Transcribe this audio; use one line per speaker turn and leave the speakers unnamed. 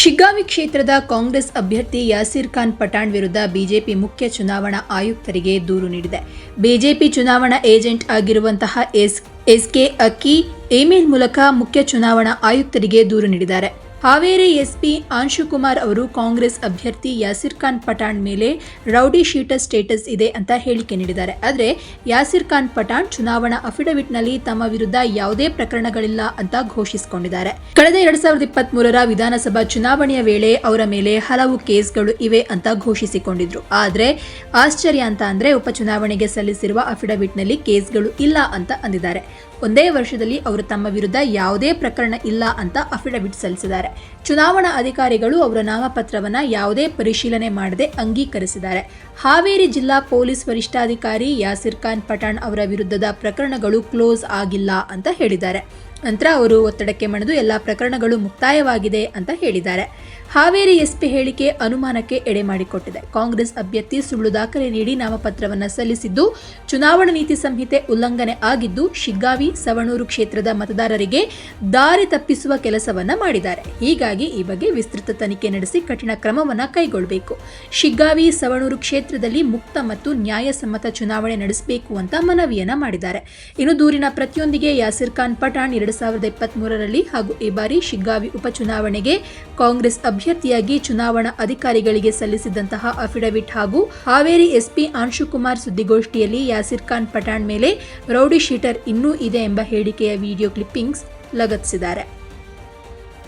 ಶಿಗ್ಗಾವಿ ಕ್ಷೇತ್ರದ ಕಾಂಗ್ರೆಸ್ ಅಭ್ಯರ್ಥಿ ಯಾಸಿರ್ ಖಾನ್ ಪಠಾಣ್ ವಿರುದ್ಧ ಬಿಜೆಪಿ ಮುಖ್ಯ ಚುನಾವಣಾ ಆಯುಕ್ತರಿಗೆ ದೂರು ನೀಡಿದೆ. ಬಿಜೆಪಿ ಚುನಾವಣಾ ಏಜೆಂಟ್ ಆಗಿರುವಂತಹ ಎಸ್, ಎಸ್ಕೆ ಅಕ್ಕಿ ಇಮೇಲ್ ಮೂಲಕ ಮುಖ್ಯ ಚುನಾವಣಾ ಆಯುಕ್ತರಿಗೆ ದೂರು ನೀಡಿದ್ದಾರೆ. ಹಾವೇರಿ ಎಸ್ಪಿ ಅಂಶುಕುಮಾರ್ ಅವರು ಕಾಂಗ್ರೆಸ್ ಅಭ್ಯರ್ಥಿ ಯಾಸಿರ್ ಖಾನ್ ಪಠಾಣ್ ಮೇಲೆ ರೌಡಿ ಶೀಟರ್ ಸ್ಟೇಟಸ್ ಇದೆ ಅಂತ ಹೇಳಿಕೆ ನೀಡಿದ್ದಾರೆ. ಆದರೆ ಯಾಸಿರ್ ಖಾನ್ ಪಠಾಣ್ ಚುನಾವಣಾ ಅಫಿಡವಿಟ್ನಲ್ಲಿ ತಮ್ಮ ವಿರುದ್ಧ ಯಾವುದೇ ಪ್ರಕರಣಗಳಿಲ್ಲ ಅಂತ ಘೋಷಿಸಿಕೊಂಡಿದ್ದಾರೆ. ಕಳೆದ ಎರಡ್ ಸಾವಿರದ ಇಪ್ಪತ್ತ್ ಮೂರರ ವಿಧಾನಸಭಾ ಚುನಾವಣೆಯ ವೇಳೆ ಅವರ ಮೇಲೆ ಹಲವು ಕೇಸ್ಗಳು ಇವೆ ಅಂತ ಘೋಷಿಸಿಕೊಂಡಿದ್ರು. ಆದರೆ ಆಶ್ಚರ್ಯ ಅಂತ ಅಂದ್ರೆ ಉಪಚುನಾವಣೆಗೆ ಸಲ್ಲಿಸಿರುವ ಅಫಿಡವಿಟ್ನಲ್ಲಿ ಕೇಸ್ಗಳು ಇಲ್ಲ ಅಂತ ಅಂದಿದ್ದಾರೆ. ಒಂದೇ ವರ್ಷದಲ್ಲಿ ಅವರು ತಮ್ಮ ವಿರುದ್ಧ ಯಾವುದೇ ಪ್ರಕರಣ ಇಲ್ಲ ಅಂತ ಅಫಿಡವಿಟ್ ಸಲ್ಲಿಸಿದ್ದಾರೆ. ಚುನಾವಣಾ ಅಧಿಕಾರಿಗಳು ಅವರ ನಾಮಪತ್ರವನ್ನ ಯಾವುದೇ ಪರಿಶೀಲನೆ ಮಾಡದೆ ಅಂಗೀಕರಿಸಿದ್ದಾರೆ. ಹಾವೇರಿ ಜಿಲ್ಲಾ ಪೊಲೀಸ್ ವರಿಷ್ಠಾಧಿಕಾರಿ ಯಾಸಿರ್ ಖಾನ್ ಪಠಾಣ್ ಅವರ ವಿರುದ್ಧದ ಪ್ರಕರಣಗಳು ಕ್ಲೋಸ್ ಆಗಿಲ್ಲ ಅಂತ ಹೇಳಿದ್ದಾರೆ. ನಂತರ ಅವರು ಒತ್ತಡಕ್ಕೆ ಮಣಿದು ಎಲ್ಲ ಪ್ರಕರಣಗಳು ಮುಕ್ತಾಯವಾಗಿದೆ ಅಂತ ಹೇಳಿದ್ದಾರೆ. ಹಾವೇರಿ ಎಸ್ಪಿ ಹೇಳಿಕೆ ಅನುಮಾನಕ್ಕೆ ಎಡೆ ಮಾಡಿಕೊಟ್ಟಿದೆ. ಕಾಂಗ್ರೆಸ್ ಅಭ್ಯರ್ಥಿ ಸುಳ್ಳು ದಾಖಲೆ ನೀಡಿ ನಾಮಪತ್ರವನ್ನು ಸಲ್ಲಿಸಿದ್ದು, ಚುನಾವಣಾ ನೀತಿ ಸಂಹಿತೆ ಉಲ್ಲಂಘನೆ ಆಗಿದ್ದು, ಶಿಗ್ಗಾವಿ, ಸವಣೂರು ಕ್ಷೇತ್ರದ ಮತದಾರರಿಗೆ ದಾರಿ ತಪ್ಪಿಸುವ ಕೆಲಸವನ್ನ ಮಾಡಿದ್ದಾರೆ. ಹೀಗಾಗಿ ಈ ಬಗ್ಗೆ ವಿಸ್ತೃತ ತನಿಖೆ ನಡೆಸಿ ಕಠಿಣ ಕ್ರಮವನ್ನ ಕೈಗೊಳ್ಳಬೇಕು ಶಿಗ್ಗಾವಿ, ಸವಣೂರು ಕ್ಷೇತ್ರದಲ್ಲಿ ಮುಕ್ತ ಮತ್ತು ನ್ಯಾಯಸಮ್ಮತ ಚುನಾವಣೆ ನಡೆಸಬೇಕು ಅಂತ ಮನವಿಯನ್ನ ಮಾಡಿದ್ದಾರೆ. ಇನ್ನು ದೂರಿನ ಪ್ರತಿಯೊಂದಿಗೆ ಯಾಸಿರ್ ಖಾನ್ ಪಠಾಣ್ ಎರಡು ಸಾವಿರದ ಇಪ್ಪತ್ತ್ ಮೂರರಲ್ಲಿ ಹಾಗೂ ಈ ಬಾರಿ ಶಿಗ್ಗಾವಿ ಉಪಚುನಾವಣೆಗೆ ಕಾಂಗ್ರೆಸ್ ಅಭ್ಯರ್ಥಿಯಾಗಿ ಚುನಾವಣಾ ಅಧಿಕಾರಿಗಳಿಗೆ ಸಲ್ಲಿಸಿದಂತಹ ಅಫಿಡವಿಟ್ ಹಾಗೂ ಹಾವೇರಿ ಎಸ್ಪಿ ಅಂಶುಕುಮಾರ್ ಸುದ್ದಿಗೋಷ್ಠಿಯಲ್ಲಿ ಯಾಸಿರ್ ಖಾನ್ ಪಠಾಣ್ ಮೇಲೆ ರೌಡಿ ಶೀಟರ್ ಇನ್ನೂ ಇದೆ ಎಂಬ ಹೇಳಿಕೆಯ ವಿಡಿಯೋ ಕ್ಲಿಪ್ಪಿಂಗ್ಸ್ ಲಗತ್ತಿಸಿದ್ದಾರೆ.